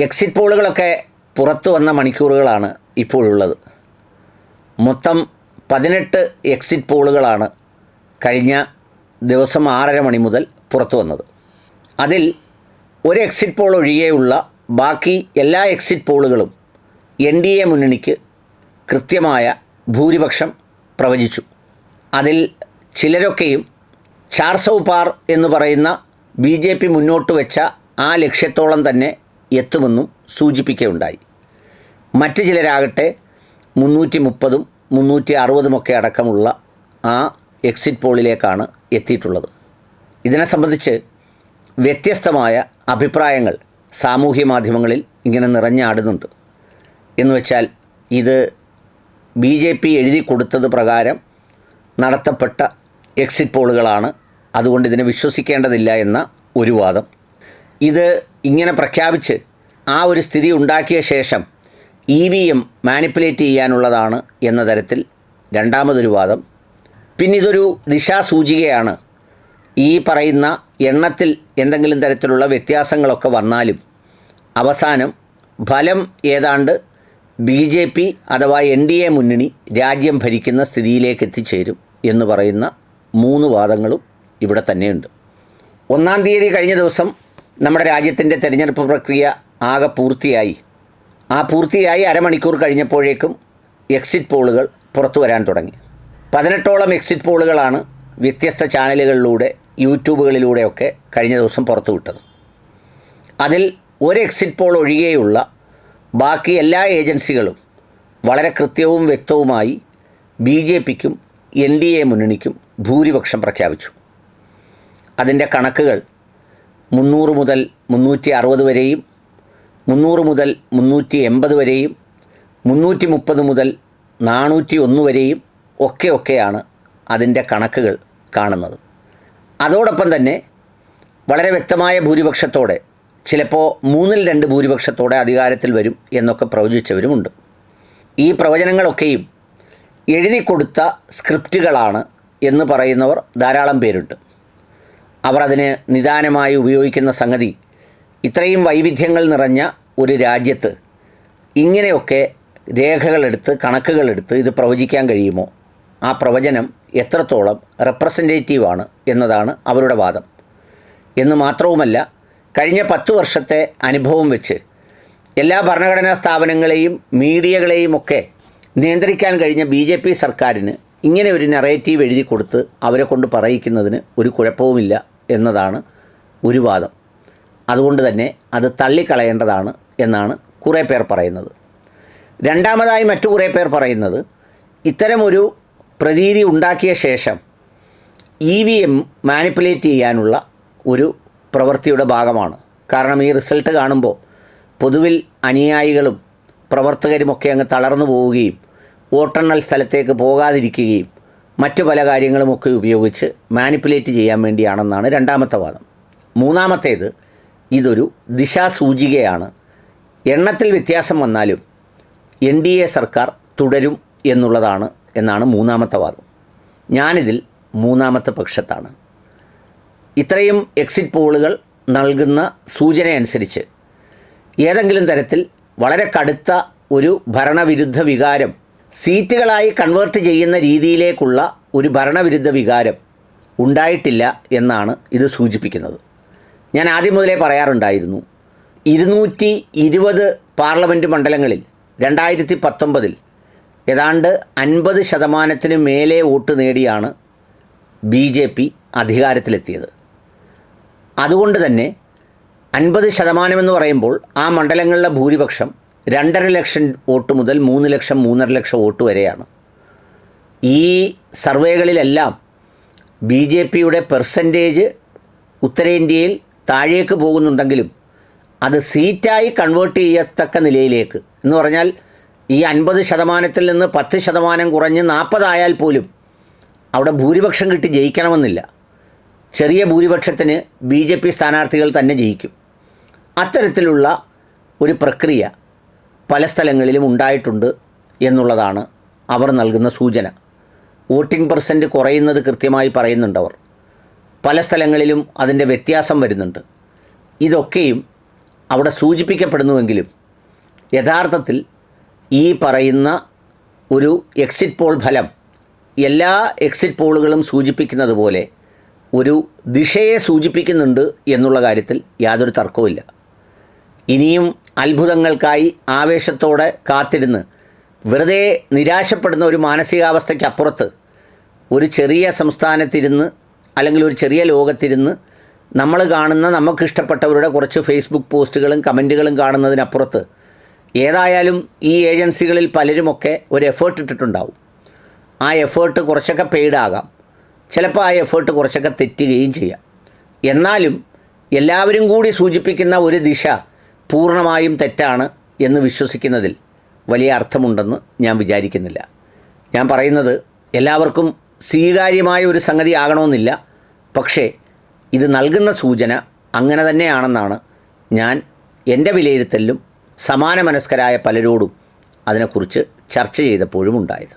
Exit പോളുകളൊക്കെ പുറത്തു വന്ന മണിക്കൂറുകളാണ് ഇപ്പോഴുള്ളത്. മൊത്തം പതിനെട്ട് എക്സിറ്റ് പോളുകളാണ് കഴിഞ്ഞ ദിവസം ആറര മണി മുതൽ പുറത്തു വന്നത്. അതിൽ ഒരു എക്സിറ്റ് പോൾ ഒഴികെയുള്ള ബാക്കി എല്ലാ എക്സിറ്റ് പോളുകളും എൻ ഡി എ മുന്നണിക്ക് കൃത്യമായ ഭൂരിപക്ഷം പ്രവചിച്ചു. അതിൽ ചിലരൊക്കെയും ചാർസൗപാർ പാർ എന്ന് പറയുന്ന ബി ജെ പി മുന്നോട്ട് വെച്ച ആ ലക്ഷ്യത്തോളം തന്നെ എത്തുമെന്നും സൂചിപ്പിക്കുകയുണ്ടായി. മറ്റ് ചിലരാകട്ടെ മുന്നൂറ്റി മുപ്പതും മുന്നൂറ്റി അറുപതുമൊക്കെ അടക്കമുള്ള ആ എക്സിറ്റ് പോളിലേക്കാണ് എത്തിയിട്ടുള്ളത്. ഇതിനെ സംബന്ധിച്ച് വ്യത്യസ്തമായ അഭിപ്രായങ്ങൾ സാമൂഹ്യ മാധ്യമങ്ങളിൽ ഇങ്ങനെ നിറഞ്ഞാടുന്നുണ്ട്. എന്ന് വെച്ചാൽ ഇത് ബി ജെ പി എഴുതി കൊടുത്തത് പ്രകാരം നടത്തപ്പെട്ട എക്സിറ്റ് പോളുകളാണ്. അതുകൊണ്ട് ഇതിനെ വിശ്വസിക്കേണ്ടതില്ല എന്ന ഒരു വാദം. ഇത് ഇങ്ങനെ പ്രഖ്യാപിച്ച് ആ ഒരു സ്ഥിതി ഉണ്ടാക്കിയ ശേഷം ഇ വി എം മാനിപ്പുലേറ്റ് ചെയ്യാനുള്ളതാണ് എന്ന തരത്തിൽ രണ്ടാമതൊരു വാദം. പിന്നെ ഇതൊരു ദിശാസൂചികയാണ്. ഈ പറയുന്ന എണ്ണത്തിൽ എന്തെങ്കിലും തരത്തിലുള്ള വ്യത്യാസങ്ങളൊക്കെ വന്നാലും അവസാനം ഫലം ഏതാണ്ട് ബി ജെ പി അഥവാ എൻ ഡി എ മുന്നണി രാജ്യം ഭരിക്കുന്ന സ്ഥിതിയിലേക്ക് എത്തിച്ചേരും എന്ന് പറയുന്ന മൂന്ന് വാദങ്ങളും ഇവിടെ തന്നെയുണ്ട്. ഒന്നാം തീയതി കഴിഞ്ഞ ദിവസം നമ്മുടെ രാജ്യത്തിന്റെ തെരഞ്ഞെടുപ്പ് പ്രക്രിയ ആകെ പൂർത്തിയായി. ആ പൂർത്തിയായി അരമണിക്കൂർ കഴിഞ്ഞപ്പോഴേക്കും എക്സിറ്റ് പോളുകൾ പുറത്തു വരാൻ തുടങ്ങി. പതിനെട്ടോളം എക്സിറ്റ് പോളുകളാണ് വ്യത്യസ്ത ചാനലുകളിലൂടെ യൂട്യൂബുകളിലൂടെയൊക്കെ കഴിഞ്ഞ ദിവസം പുറത്തുവിട്ടത് അതിൽ ഒരു എക്സിറ്റ് പോൾ ഒഴികെയുള്ള ബാക്കി എല്ലാ ഏജൻസികളും വളരെ കൃത്യവും വ്യക്തവുമായി ബി ജെ പിക്കും എൻ ഡി എ മുന്നണിക്കും ഭൂരിപക്ഷം പ്രഖ്യാപിച്ചു. അതിന്റെ കണക്കുകൾ മുന്നൂറ് മുതൽ മുന്നൂറ്റി അറുപത് വരെയും മുന്നൂറ് മുതൽ മുന്നൂറ്റി എൺപത് വരെയും മുന്നൂറ്റി മുപ്പത് മുതൽ നാനൂറ്റി ഒന്ന് വരെയും ഒക്കെ ഒക്കെയാണ് അതിന്റെ കണക്കുകൾ കാണുന്നത്. അതോടൊപ്പം തന്നെ വളരെ വ്യക്തമായ ഭൂരിപക്ഷത്തോടെ ചിലപ്പോൾ മൂന്നിൽ രണ്ട് ഭൂരിപക്ഷത്തോടെ അധികാരത്തിൽ വരും എന്നൊക്കെ പ്രവചിച്ചവരുമുണ്ട്. ഈ പ്രവചനങ്ങളൊക്കെയും എഴുതി കൊടുത്ത സ്ക്രിപ്റ്റുകളാണ് എന്ന് പറയുന്നവർ ധാരാളം പേരുണ്ട്. അവർ അതിന് നിദാനമായി ഉപയോഗിക്കുന്ന സംഗതി ഇത്രയും വൈവിധ്യങ്ങൾ നിറഞ്ഞ ഒരു രാജ്യത്ത് ഇങ്ങനെയൊക്കെ രേഖകളെടുത്ത് കണക്കുകളെടുത്ത് ഇത് പ്രവചിക്കാൻ കഴിയുമോ? ആ പ്രവചനം എത്രത്തോളം റെപ്രസെന്റേറ്റീവാണ് എന്നതാണ് അവരുടെ വാദം. എന്ന് മാത്രവുമല്ല കഴിഞ്ഞ പത്ത് വർഷത്തെ അനുഭവം വെച്ച് എല്ലാ ഭരണഘടനാ സ്ഥാപനങ്ങളെയും മീഡിയകളെയും ഒക്കെ നിയന്ത്രിക്കാൻ കഴിഞ്ഞ ബി ജെ പി സർക്കാരിന് ഇങ്ങനെ ഒരു നറേറ്റീവ് എഴുതി കൊടുത്ത് അവരെ കൊണ്ട് പറയിക്കുന്നതിന് ഒരു കുഴപ്പവുമില്ല എന്നതാണ് ഒരു വാദം. അതുകൊണ്ട് തന്നെ അത് തള്ളിക്കളയേണ്ടതാണ് എന്നാണ് കുറേ പേർ പറയുന്നത്. രണ്ടാമതായി മറ്റു കുറേ പേർ പറയുന്നത് ഇത്തരമൊരു പ്രതീതി ഉണ്ടാക്കിയ ശേഷം ഇ വി എം മാനിപ്പുലേറ്റ് ചെയ്യാനുള്ള ഒരു പ്രവൃത്തിയുടെ ഭാഗമാണ്. കാരണം ഈ റിസൾട്ട് കാണുമ്പോൾ പൊതുവിൽ അനുയായികളും പ്രവർത്തകരുമൊക്കെ അങ്ങ് തളർന്നു പോവുകയും വോട്ടെണ്ണൽ സ്ഥലത്തേക്ക് പോകാതിരിക്കുകയും മറ്റു പല കാര്യങ്ങളുമൊക്കെ ഉപയോഗിച്ച് മാനിപ്പുലേറ്റ് ചെയ്യാൻ വേണ്ടിയാണെന്നാണ് രണ്ടാമത്തെ വാദം. മൂന്നാമത്തേത് ഇതൊരു ദിശാസൂചികയാണ്. എണ്ണത്തിൽ വ്യത്യാസം വന്നാലും എൻ ഡി എ സർക്കാർ തുടരും എന്നുള്ളതാണ് എന്നാണ് മൂന്നാമത്തെ വാദം. ഞാനിതിൽ മൂന്നാമത്തെ പക്ഷത്താണ്. ഇത്രയും എക്സിറ്റ് പോളുകൾ നൽകുന്ന സൂചനയനുസരിച്ച് ഏതെങ്കിലും തരത്തിൽ വളരെ കടുത്ത ഒരു ഭരണവിരുദ്ധ വികാരം സീറ്റുകളായി കൺവേർട്ട് ചെയ്യുന്ന രീതിയിലേക്കുള്ള ഒരു ഭരണവിരുദ്ധ വികാരം ഉണ്ടായിട്ടില്ല എന്നാണ് ഇത് സൂചിപ്പിക്കുന്നത്. ഞാൻ ആദ്യം മുതലേ പറയാറുണ്ടായിരുന്നു. ഇരുന്നൂറ്റി ഇരുപത് പാർലമെന്റ് മണ്ഡലങ്ങളിൽ രണ്ടായിരത്തി പത്തൊമ്പതിൽ ഏതാണ്ട് അൻപത് ശതമാനത്തിന് മേലെ വോട്ട് നേടിയാണ് ബി ജെ പി അധികാരത്തിലെത്തിയത്. അതുകൊണ്ട് തന്നെ അൻപത് ശതമാനമെന്ന് പറയുമ്പോൾ ആ മണ്ഡലങ്ങളിലെ ഭൂരിപക്ഷം രണ്ടര ലക്ഷം വോട്ട് മുതൽ മൂന്ന് ലക്ഷം മൂന്നര ലക്ഷം വോട്ട് വരെയാണ്. ഈ സർവേകളിലെല്ലാം ബി ജെ പിയുടെ പെർസെന്റേജ് ഉത്തരേന്ത്യയിൽ താഴേക്ക് പോകുന്നുണ്ടെങ്കിലും അത് സീറ്റായി കൺവേർട്ട് ചെയ്യത്തക്ക നിലയിലേക്ക്. എന്ന് പറഞ്ഞാൽ ഈ അൻപത് ശതമാനത്തിൽ നിന്ന് പത്ത് ശതമാനം കുറഞ്ഞ് നാൽപ്പതായാൽ പോലും അവിടെ ഭൂരിപക്ഷം കിട്ടി ജയിക്കണമെന്നില്ല. ചെറിയ ഭൂരിപക്ഷത്തിന് ബി ജെ പി സ്ഥാനാർത്ഥികൾ തന്നെ ജയിക്കും. അത്തരത്തിലുള്ള ഒരു പ്രക്രിയ പല സ്ഥലങ്ങളിലും ഉണ്ടായിട്ടുണ്ട് എന്നുള്ളതാണ് അവർ നൽകുന്ന സൂചന. വോട്ടിംഗ് പെർസെന്റ് കുറയുന്നത് കൃത്യമായി പറയുന്നുണ്ടവർ. പല സ്ഥലങ്ങളിലും അതിന്റെ വ്യത്യാസം വരുന്നുണ്ട്. ഇതൊക്കെയും അവിടെ സൂചിപ്പിക്കപ്പെടുന്നുവെങ്കിലും യഥാർത്ഥത്തിൽ ഈ പറയുന്ന ഒരു എക്സിറ്റ് പോൾ ഫലം എല്ലാ എക്സിറ്റ് പോളുകളും സൂചിപ്പിക്കുന്നത് പോലെ ഒരു ദിശയെ സൂചിപ്പിക്കുന്നുണ്ട് എന്നുള്ള കാര്യത്തിൽ യാതൊരു തർക്കവുമില്ല ഇനിയും അത്ഭുതങ്ങൾക്കായി ആവേശത്തോടെ കാത്തിരുന്ന് വെറുതെ നിരാശപ്പെടുന്ന ഒരു മാനസികാവസ്ഥയ്ക്കപ്പുറത്ത് ഒരു ചെറിയ സംസ്ഥാനത്തിരുന്ന് അല്ലെങ്കിൽ ഒരു ചെറിയ ലോകത്തിരുന്ന് നമ്മൾ കാണുന്ന നമുക്കിഷ്ടപ്പെട്ടവരുടെ കുറച്ച് ഫേസ്ബുക്ക് പോസ്റ്റുകളും കമന്റുകളും കാണുന്നതിനപ്പുറത്ത് ഏതായാലും ഈ ഏജൻസികളിൽ പലരുമൊക്കെ ഒരു എഫേർട്ട് ഇട്ടിട്ടുണ്ടാവും. ആ എഫേർട്ട് കുറച്ചൊക്കെ പെയ്ഡാകാം ചിലപ്പോൾ ആ എഫേർട്ട് കുറച്ചൊക്കെ തെറ്റുകയും ചെയ്യാം. എന്നാലും എല്ലാവരും കൂടി സൂചിപ്പിക്കുന്ന ഒരു ദിശ പൂർണമായും തെറ്റാണ് എന്ന് വിശ്വസിക്കുന്നതിൽ വലിയ അർത്ഥമുണ്ടെന്ന് ഞാൻ വിചാരിക്കുന്നില്ല. ഞാൻ പറയുന്നത് എല്ലാവർക്കും സ്വീകാര്യമായ ഒരു സംഗതി ആകണമെന്നില്ല. പക്ഷേ ഇത് നൽകുന്ന സൂചന അങ്ങനെ തന്നെയാണെന്നാണ് ഞാൻ എന്റെ വിലയിരുത്തലിലും സമാന മനസ്കരായ പലരോടും അതിനെക്കുറിച്ച് ചർച്ച ചെയ്തപ്പോഴും ഉണ്ടായത്